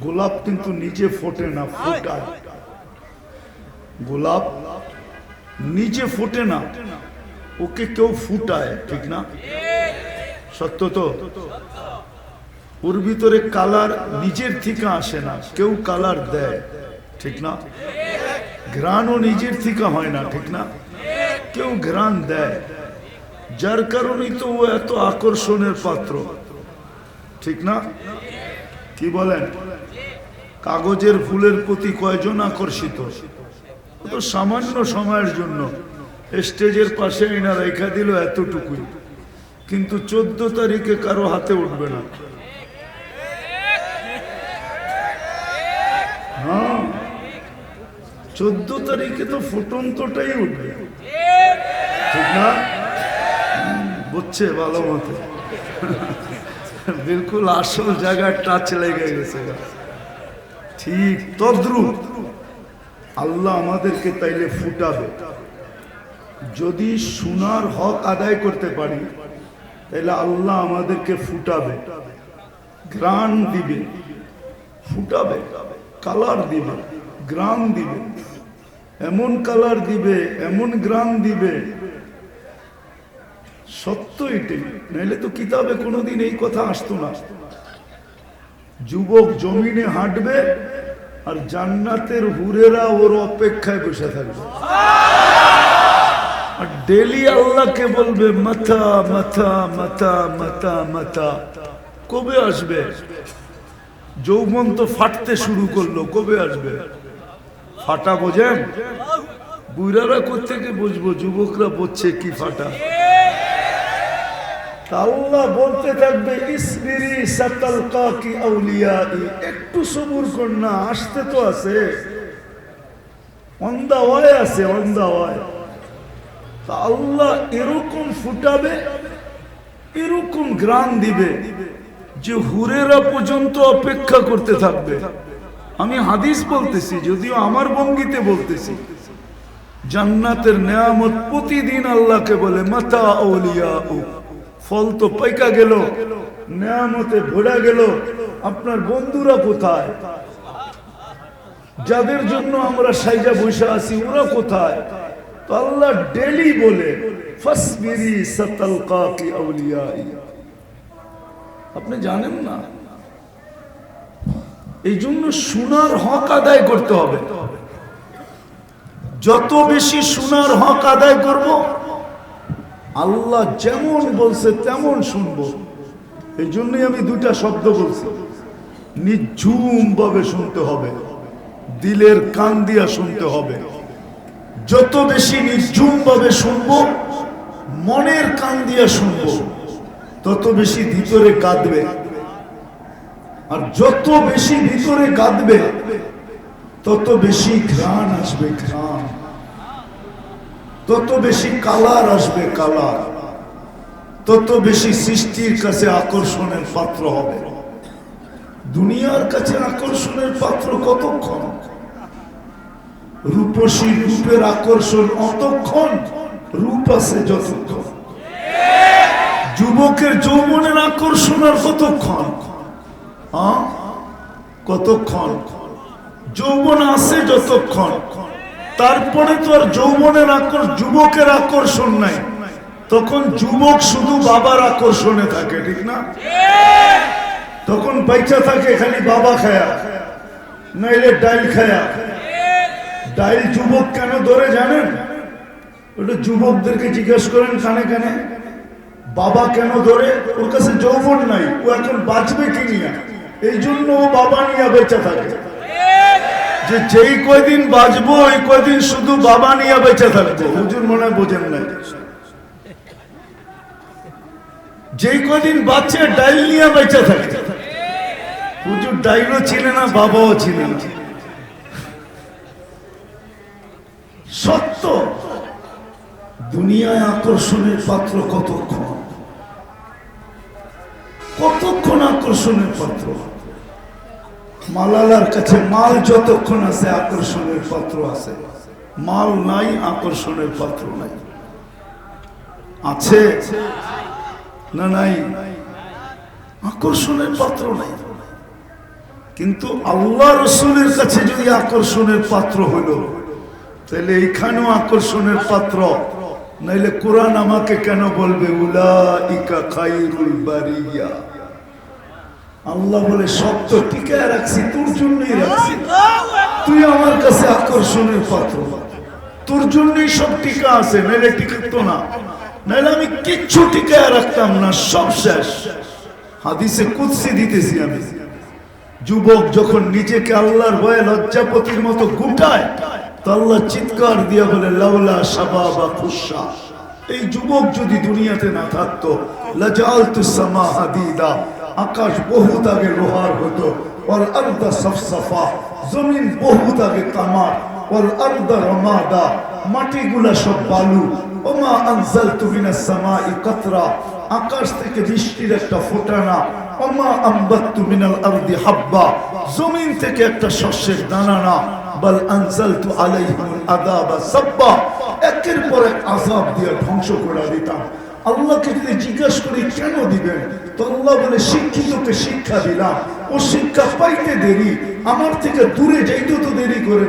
গোলাপ কিন্তু নিজে ফোটে না, ফোটায়। গোলাপ নিজে ফোটে না, ওকে কেউ ফুটায়, ঠিক না? সত্য তো? ওর ভিতরে কালার নিজের থেকে আসে না, কেউ কালার দেয়, ঠিক না? ঘ্রাণও নিজের থেকে হয় না, ঠিক না? কেউ ঘ্রাণ দেয়। যার কারণেই তো ও এত আকর্ষণের পাত্র, ঠিক না? কি বলেন? কাগজের ফুলের প্রতি কয়জন আকর্ষিত? সামান্য সময়ের জন্য। স্টেজের পাশে এনা রেখা দিল এতটুকুই। কিন্তু চোদ্দ তারিখে কারও হাতে উঠবে না। হ্যাঁ চোদ্দ তারিখে তো ফুটন্তটাই উঠবে। ঠিক না? বুঝছে ভালো মতো। বিলকুল আসল জায়গায় টাচ লেগে গেছে। ঠিক, তদ্রুপ। আল্লাহ আমাদেরকে তাইলে ফুটাবে। যদি সোনার হক আদায় করতে পারি তাহলে আল্লাহ আমাদেরকে ফুটাবে। গ্রান দিবে। ফুটাবে। কালার দিবে। গ্রাম দিবে। এমন কালার দিবে, এমন গ্রাম দিবে। সত্য এটাই। নাইলে তো কিতাবে কোনোদিন এই কথা আসতো না। যুবক জমিনে হাঁটবে আর জান্নাতের হুরেরা ওর অপেক্ষায় বসে থাকবে। আর ডেলি আল্লাহকে বলবে, মাথা মাথা মাথা মাথা মাথা। কবে আসবে? যৌবন তো ফাটতে শুরু করল, কবে আসবে? ফাটা বোঝেন? বুড়ারা কোথেকে বুঝব? যুবকরা বুঝছে কি ফাটা? আল্লাহ বলতে থাকবে একটু সবুর না আসতে তো আছে। অন্দা ওয়ায় আছে অন্দা ওয়ায় তা আল্লাহ এরকম ফুটাবে, এরকম গ্রাম দিবে, যে হুরেরা পর্যন্ত অপেক্ষা করতে থাকবে। আমি হাদিস বলতেছি, যদিও আমার ভঙ্গিতে বলতেছি। জান্নাতের নেয়ামত প্রতিদিন আল্লাহকে বলে, মাতা আউলিয়া ফল তো পাইকা গেল, নেয়ামতে ভরা গেল, আপনার বন্ধুরা কোথায়? যাদের জন্য আমরা সাইজা বসে আছি, ওরা কোথায়? তো আল্লাহ ডেলি বলে আপনি জানেন না? এই জন্য সোনার হক আদায় করতে হবে। যত বেশি সোনার হক আদায় করব আল্লাহ যেমন বলছে, তেমন শুনব। এই জন্যই আমি দুটা শব্দ বলছি। নিঝুম ভাবে শুনতে হবে। দিলের কান দিয়া শুনতে হবে। যত বেশি নির্ঝুম ভাবে শুনব, মনের কান দিয়া শুনব, তত বেশি ভিতরে কাঁদবে। আর যত বেশি ভিতরে কাঁদবে, তত বেশি ঘ্রাণ আসবে, ঘ্রাণ। তত বেশি কালার আসবে কালার। তত বেশি সৃষ্টির কাছে আকর্ষণের পাত্র হবে। দুনিয়ার কাছে আকর্ষণের পাত্র কতক্ষণ? রূপসী রূপের আকর্ষণ অতক্ষণ রূপ আছে যতক্ষণ। যুবকের যৌবনের আকর্ষণ আর কতক্ষণ? কতক্ষণ? যৌবন আছে যতক্ষণ। তারপরে তো আর যৌবনের আকর্ষণ যুবকের আকর্ষণ নাই। তখন যুবক শুধু বাবার আকর্ষণে থাকে, ঠিক না? তখন বাইচা থাকে খালি বাবা খায়া, নাইলে ডাইল খায়া। ডাইল যুবক কেন ধরে জানেন? ওটা যুবকদেরকে জিজ্ঞেস করেন কানে কানে, বাবা কেন ধরে? ওর কাছে যৌবন নাই, ও এখন বাঁচবে কি নিয়ে? এই জন্য ও বাবা নিয়ে বেঁচে থাকে। যে যেই কয়দিন বাঁচবো ওই কয়দিন শুধু বাবা নিয়ে বেঁচে থাকব। হুজুর মনে বোঝেন নাই। যেই কদিন বাচ্চা ডাইল নিয়ে বেঁচে থাকে। হুজুর ডাইলও ছিল না, বাবাও ছিল না। সত্য, দুনিয়ায় আকর্ষণের পাত্র কতক্ষণ? কতক্ষণ আকর্ষণের পাত্র? মালালার কাছে মাল যতক্ষণ আছে, আকর্ষণের পাত্র আছে। মাল নাই, আকর্ষণের পাত্র নাই। আছে না নাই? আকর্ষণের পাত্র নাই। কিন্তু আল্লাহ রসুলের কাছে যদি আকর্ষণের পাত্র হলো তাহলে এইখানেও আকর্ষণের পাত্র। নাইলে কোরআন আমাকে কেন বলবে? উলা ইকা খাইরুল বারিয়া। আল্লাহ বলে সব তো টিকায় রাখছি তোর জন্যই রাখছি। তুই আমার কাছে আকর্ষণের পাত্র। তোর জন্যই সব টিকা আছে নাইলে টিকাতো না। নাইলে আমি কিচ্ছু টিকায় রাখতাম না সব শেষ। হাদিসে কুৎসি দিতেছি আমি। যুবক যখন নিজেকে আল্লাহর ভয়ে লজ্জাপতির মতো গুটায় তো আল্লাহ চিৎকার দিয়ে বলে লাউলা সাবা বা খুশা এই যুবক যদি দুনিয়াতে না থাকতো লাজালতু সামা হাদিদা। আকাশ বহুত আগে লোহার হতো, ওর আর্দা জমিন বহুত আগে তামার, ওর আর্দা রমাদা, মাটিগুলা সব বালু। ওমা আনজালতু মিনাস সামাই কাতরা, আকাশ থেকে বৃষ্টির একটা ফোটানা। ওমা আম্বাত্তু মিনাল আরদি হাব্বা, জমিন থেকে একটা শস্যের দানা বল আনজালতু আলাইহিম আযাবা সাব্বা, একের পর এক আযাব দিয়ে ধ্বংস করে দিতাম। আল্লাহকে যদি জিজ্ঞাসা করি, কেন দিবেন? তো আল্লাহ বলে, শিক্ষিতকে শিক্ষা দিলাম। ও শিক্ষা পাইতে দেরি। আমার থেকে দূরে যাইতে তো দেরি করে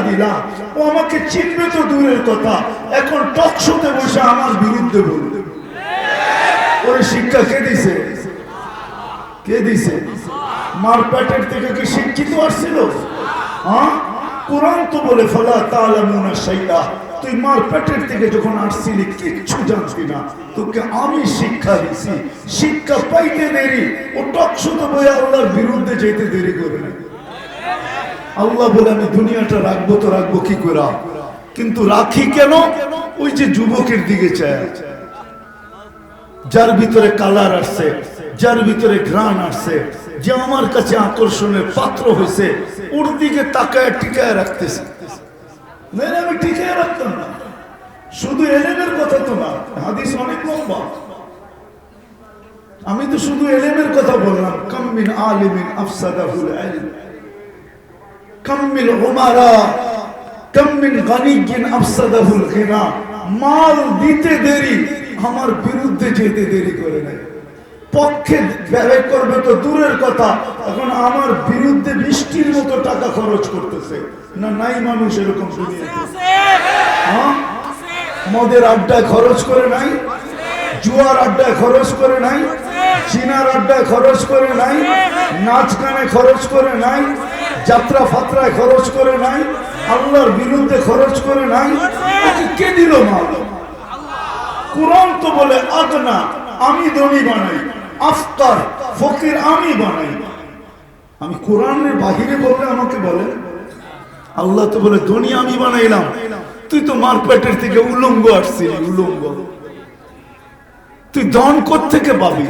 দিলাম। ও আমাকে চিনবে তো দূরের কথা। এখন বসে আমার বিরুদ্ধে শিক্ষা কে দিছে? কে দিছে? মার পেটের থেকে কি শিক্ষিত আসছিল? কোরআন তো বলে, ফলা তালামুনা শাইয়া তুই মার পেটের থেকে যখন আসছিলি, কিচ্ছু জানতি না। তোকে আমি শিক্ষা দিছি। শিক্ষা পাইতে দেরি। ও টকশোতে বই আল্লাহর বিরুদ্ধে যেতে দেরি করে আল্লাহ বলে, আমি দুনিয়াটা রাখব তো রাখব কি করে কিন্তু রাখি কেন? ওই যে যুবকের দিকে চায়। যার ভিতরে কালার আসছে, যার ভিতরে ঘ্রাণ আসছে যে আমার কাছে আকর্ষণের পাত্র হয়েছে, ওর দিকে তাকায় টিকায় রাখতেছে। আমি টিকায় রাখতাম না। শুধু এলেমের কথা তো না, হাদিস অনেক লম্বা। আমি তো শুধু এলেমের কথা বললাম কাম্মিন আলিমিন আফসাদাহুল ইলম কাম্মিল উমারা কাম্মিন গানিগিন আফসাদাহুল গিনা। মাল দিতে দেরি, আমার বিরুদ্ধে যেতে দেরি করে নাই। পক্ষে ব্যয় করবে তো দূরের কথা। এখন আমার বিরুদ্ধে বৃষ্টির মতো টাকা খরচ করতেছে। না, নাই মানুষ এরকম হ্যাঁ? মদের আড্ডায় খরচ করে নাই, জুয়ার আড্ডায় খরচ করে নাই, চিনার আড্ডায় খরচ করে নাই, নাচ গানে খরচ করে নাই, যাত্রা ফাত্রায় খরচ করে নাই, আল্লাহর বিরুদ্ধে খরচ করে নাই। ওকে কে দিল মাল? কোরআন তো বলে, আদনা, আমি ধনী বানাই। আফতার, ফকির আমি বানাই। আমি কোরআনের বাহিরে বললে আমাকে বলে? আল্লাহ তো বলে, ধনী আমি বানাইলাম। তুই তো মারপেটের থেকে উলঙ্গ আসছিলি, উলঙ্গ। তুই দন থেকে পাবি?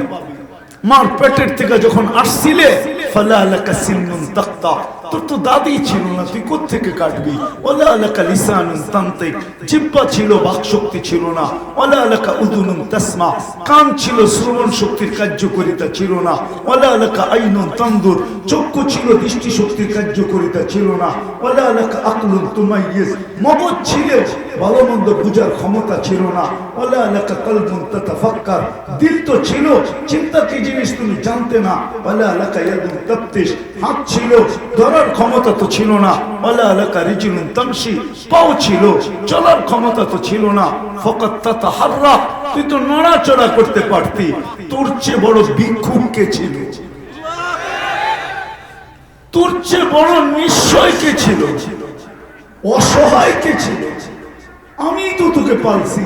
মার পেটের থেকে যখন আসছিলে, ফালা আলাকা সিন্নুন তাক্তা তোর তো দাদি ছিল না, তুই কোত্থেকে কাটবি? ওলা আলাকা লিসানুন তান্তিক জিব্বা ছিল বাক শক্তি ছিল না। ওলা আলাকা উদুনুন তাসমা, কান ছিল, শ্রবণ শক্তির কার্যকরিতা ছিল না। ওলা আলাকা আইনুন তান্দুর, চক্ষু ছিল, দৃষ্টি শক্তির কার্যকরিতা ছিল না। ওলা আলাকা আকলুন তুমাইয়িজ, মগজ ছিল ভালো মন্দ বুঝার ক্ষমতা ছিল না। ওলা আলাকা কলবুন তাতাফাক্কার, দিল তো ছিল, চিন্তা কি জিনিস তুমি জানতে না? ওলা আলাকা ইয়াদুন তাফতিশ হাত ছিল ধরার ক্ষমতা তো ছিল না। ওলা আলাকা রিজুলুন তামশি, পাও ছিল। চলার ক্ষমতা তো ছিল না। ফকাত তাতাহাররা, তুই তো নড়াচড়া করতে পারতি। তোর চেয়ে বড় ভিক্ষুক কে ছিল? তোর চেয়ে বড় নিশ্চয় কে ছিল? অসহায় কে ছিল? আমি তো তোকে পালছি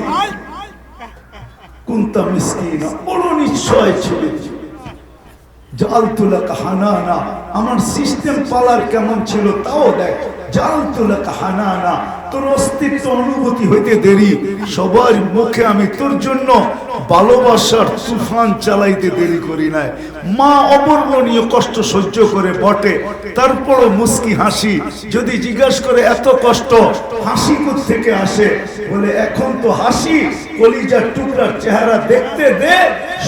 কুন্তা মিসকিনা, বড় নিশ্চয় ছিল। জাল তুলা কাহানা আমার সিস্টেম পালার কেমন ছিল তাও দেখ। জাল তুলে কাহানা তোর অস্তিত্ব অনুভূতি হইতে দেরি। সবার মুখে আমি তোর জন্য ভালোবাসার তুফান চালাইতে দেরি করি নাই। মা অবর্ণনীয় কষ্ট সহ্য করে বটে, তারপরও মুস্কি হাসি। যদি জিজ্ঞাসা করে এত কষ্ট, হাসি থেকে আসে? বলে, এখন তো হাসি, কলিজার টুকরার চেহারা দেখতে দে,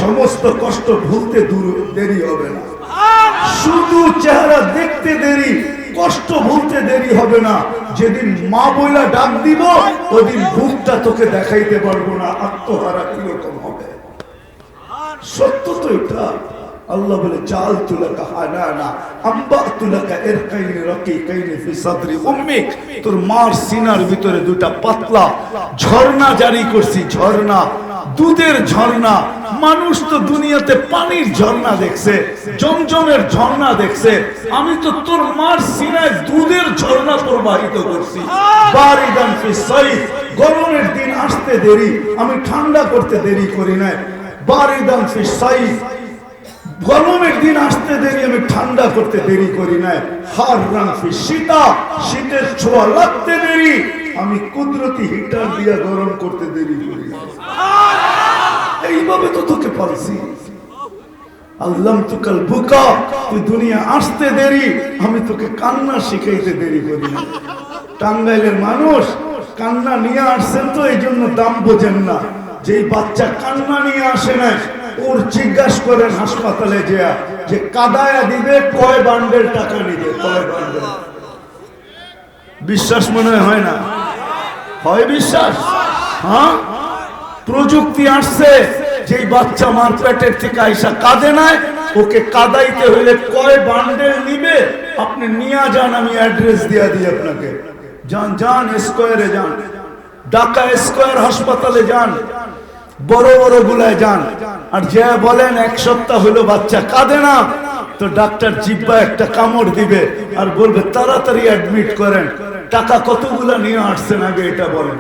সমস্ত কষ্ট ভুলতে দূর, দেরি হবে না। শুধু চেহারা দেখতে দেরি কষ্ট ভুলতে দেরি হবে না। যেদিন মা বইলা ডাক দিব, ওদিন বুকটা তোকে দেখাইতে পারব না, আত্মহারা কীরকম হবে। সত্য তো এটা। আল্লাহ বলে চাল তুলাকা তোর মার সিনার ভিতরে দুটা পাতলা ঝর্ণা জারি করছি, ঝর্ণা, দুধের ঝর্ণা। মানুষ তো দুনিয়াতে পানির ঝর্ণা দেখছে, জমজমের ঝর্ণা দেখছে। আমি তো তোর মার সিনায় দুধের ঝর্ণা প্রবাহিত করছি। গরমের দিন আসতে দেরি, আমি ঠান্ডা করতে দেরি করি না বারিদান ফি সাইফ গরমের দিন আসতে দেরি, আমি ঠান্ডা করতে দেরি করি না হার রাং ফি শীতা, শীতের ছোঁয়া লাগতে দেরি, আমি কুদরতি হিটার দিয়া গরম করতে দেরি করি না। এইভাবে তো তোকে পালছি। আল্লাম তুকাল বুকা, তুই দুনিয়া আসতে দেরি, আমি তোকে কান্না শিখাইতে দেরি করি টাঙ্গাইলের মানুষ কান্না নিয়ে আসছেন তো, এই জন্য দাম বোঝেন না। যেই বাচ্চা কান্না নিয়ে আসে না ওর জিজ্ঞাসা করেন হাসপাতালে যে যে কাদায়া দিবে, কয় বান্ডের টাকা নিবে, কয় বান্ডেল। বিশ্বাস মনে হয় না? হয় বিশ্বাস? হ্যাঁ? প্রযুক্তি আসছে যেই বাচ্চা মার পেটের থেকে আইসা কাঁদে নাই, ওকে কাদাইতে হইলে কয় বান্ডেল নিবে? আপনি নিয়ে যান, আমি অ্যাড্রেস দিয়া দিই আপনাকে। যান যান, স্কোয়ারে যান। ঢাকা স্কোয়ার হাসপাতালে যান। বড় বড় গুলায় যান। আর যে বলেন, এক সপ্তাহ হলো বাচ্চা কাঁদে না, তো ডাক্তার জিব্বা একটা কামড় দিবে আর বলবে, তাড়াতাড়ি অ্যাডমিট করেন। টাকা কতগুলা নিয়ে আসছেন আগে এটা বলেন।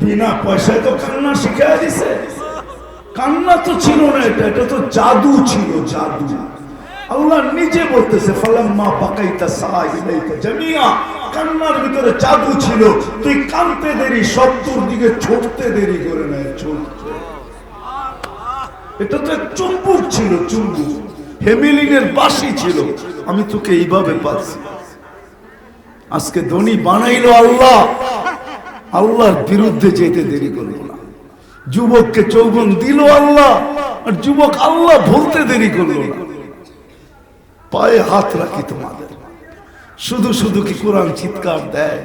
বিনা পয়সায় তো কান্না শিখাই দিছে। কান্না তো ছিল না এটা এটা তো জাদু ছিল, জাদু। আল্লাহ নিজে বলতেছে সাইলাইতা জামিয়া। কান্নার ভিতরে জাদু ছিল। তুই কানতে দেরি দিকে ছুটতে দেরি করে না ছুটতে এটা তো চুম্বুক ছিল, চুম্বুক। হেমিলিনের বাসি ছিল। আমি তোকে এইভাবে পাচ্ছি। আজকে ধনী বানাইলো আল্লাহ। আল্লাহর বিরুদ্ধে যেতে দেরি করল না। যুবককে চৌবন দিল আল্লাহ, আর যুবক আল্লাহ ভুলতে দেরি করল না। পায়ে হাত রাখি তোমাদের। শুধু শুধু কি কোরআন চিৎকার দেয়?